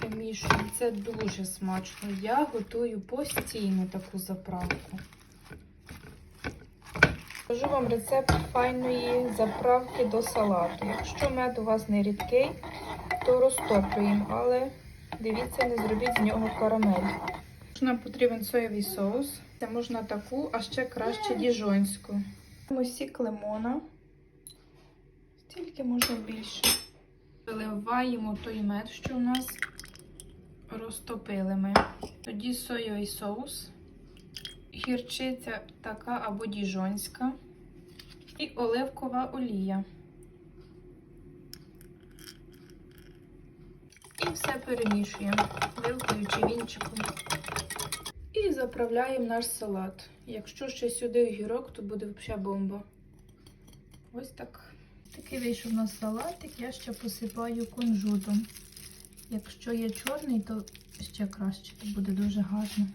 перемішую. Це дуже смачно. Я готую постійно таку заправку. Покажу вам рецепт файної заправки до салату. Якщо мед у вас не рідкий, то розтоплюємо, але дивіться, не зробіть з нього карамель. Нам потрібен соєвий соус. Це можна таку, а ще краще діжонську. Сік лимона. Стільки можна більше. Виливаємо той мед, що у нас розтопили ми. Тоді соєвий соус, гірчиця така або діжонська і оливкова олія. І все перемішуємо вилкою чи вінчиком. І заправляємо наш салат. Якщо ще сюди огірок, то буде взагалі бомба. Ось так. Такий вийшов у нас салатик, я ще посипаю кунжутом. Якщо є чорний, то ще краще, то буде дуже гарно.